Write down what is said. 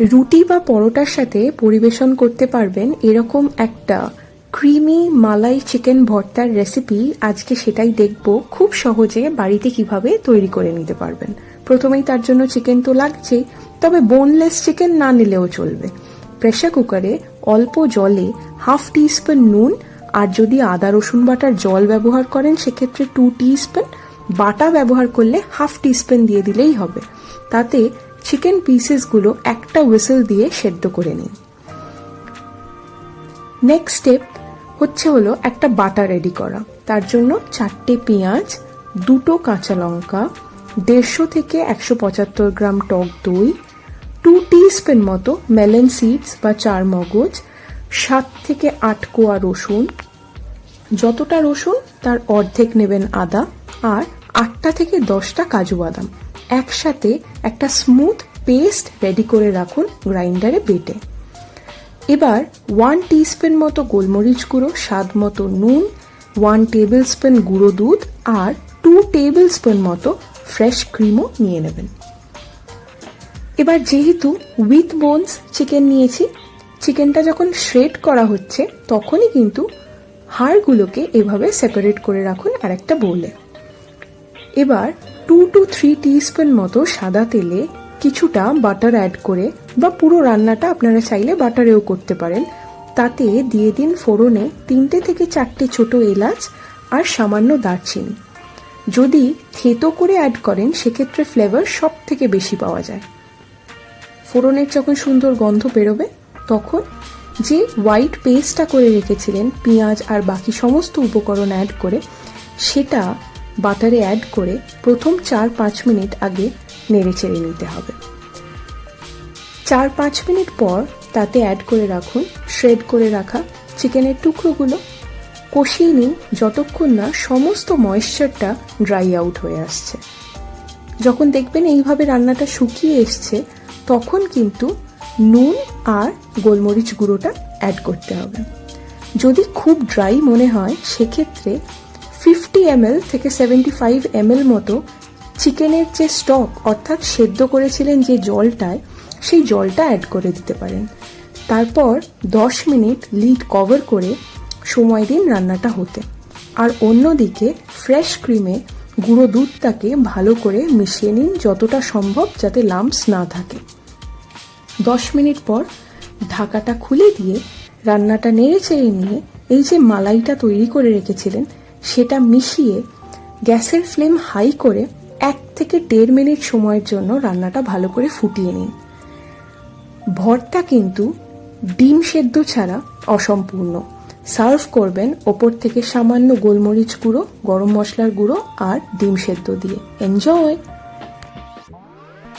রুটি বা পরোটার সাথে পরিবেশন করতে পারবেন এরকম একটা ক্রিমি মালাই চিকেন ভর্তার রেসিপি আজকে সেটাই দেখব। খুব সহজে বাড়িতে কীভাবে তৈরি করে নিতে পারবেন। প্রথমেই তার জন্য চিকেন তো লাগছেই, তবে বোনলেস চিকেন না নিলেও চলবে। প্রেশার কুকারে অল্প জলে হাফ টি টিস্পুন নুন আর যদি আদা, রসুন বাটার জল ব্যবহার করেন, সেক্ষেত্রে টু টি টিস্পুন বাটা ব্যবহার করলে হাফ টি টিস্পুন দিয়ে দিলেই হবে। তাতে চিকেন পিসেসগুলো একটা হুইসেল দিয়ে সেদ্ধ করে নিন নেক্সট স্টেপ হচ্ছে হলো একটা বাটা রেডি করা। তার জন্য চারটে পেঁয়াজ, দুটো কাঁচা লঙ্কা, দেড়শো থেকে একশো পঁচাত্তর গ্রাম টক দই টু টিস্পুন মতো মেলন সিডস বা চার মগজ, সাত থেকে আট কোয়া রসুন। যতটা রসুন, তার অর্ধেক নেবেন আদা আর আটটা থেকে দশটা কাজু বাদাম। একসাথে একটা স্মুথ পেস্ট রেডি করে রাখুন গ্রাইন্ডারে বেটে। এবার ওয়ান টিস্পুন মতো গোলমরিচ গুঁড়ো, স্বাদ মতো নুন ওয়ান টেবিল স্পুন গুঁড়ো দুধ আর টু টেবিল স্পুন মতো ফ্রেশ ক্রিমও নিয়ে নেবেন। এবার যেহেতু উইথ বোনস চিকেন নিয়েছি চিকেনটা যখন শ্রেড করা হচ্ছে, তখনই কিন্তু হাড়গুলোকে এভাবে সেপারেট করে রাখুন আর একটা বোলে এবার টু টু থ্রি টিস্পুন মতো সাদা তেলে কিছুটা বাটার অ্যাড করে বা পুরো রান্নাটা আপনারা চাইলে বাটারেও করতে পারেন। তাতে দিয়ে দিন ফোড়নে তিনটে থেকে চারটে ছোট এলাচ আর সামান্য দারচিনি। যদি থেতো করে অ্যাড করেন, সেক্ষেত্রে ফ্লেভার সব থেকে বেশি পাওয়া যায়। ফোড়নের যখন সুন্দর গন্ধ বেরোবে, তখন যে হোয়াইট পেস্টটা করে রেখেছিলেন, পেঁয়াজ আর বাকি সমস্ত উপকরণ অ্যাড করে, সেটা বাটারে অ্যাড করে প্রথম চার পাঁচ মিনিট আগে নেড়ে চেড়ে নিতে হবে। চার পাঁচ মিনিট পর তাতে অ্যাড করে রাখুন শ্রেড করে রাখা চিকেনের টুকরোগুলো। কষিয়ে নিন যতক্ষণ না সমস্ত ময়েশ্চারটা ড্রাই আউট হয়ে আসছে। যখন দেখবেন এইভাবে রান্নাটা শুকিয়ে এসছে, তখন কিন্তু নুন আর গোলমরিচ গুঁড়োটা অ্যাড করতে হবে। যদি খুব ড্রাই মনে হয়, সেক্ষেত্রে ফিফটি এমএল থেকে সেভেন্টি ফাইভ এমএল মতো চিকেনের যে স্টক অর্থাৎ সেদ্ধ করেছিলেন যে জলটায়, সেই জলটা অ্যাড করে দিতে পারেন। তারপর দশ মিনিট লিড কভার করে সময় দিন রান্নাটা হতে। আর অন্যদিকে ফ্রেশ ক্রিমে গুঁড়ো দুধটাকে ভালো করে মিশিয়ে নিন যতটা সম্ভব যাতে লাম্পস না থাকে। দশ মিনিট পর ঢাকাটা খুলে দিয়ে রান্নাটা নেড়ে চেড়ে নিয়ে এই যে মালাইটা তৈরি করে রেখেছিলেন সেটা মিশিয়ে গ্যাসের ফ্লেম হাই করে এক থেকে দেড় মিনিট সময়ের জন্য রান্নাটা ভালো করে ফুটিয়ে নিন। ভর্তা কিন্তু ডিম সেদ্ধ ছাড়া অসম্পূর্ণ। সার্ভ করবেন ওপর থেকে সামান্য গোলমরিচ গুঁড়ো, গরম মশলার গুঁড়ো আর ডিম সেদ্ধ দিয়ে। এনজয়!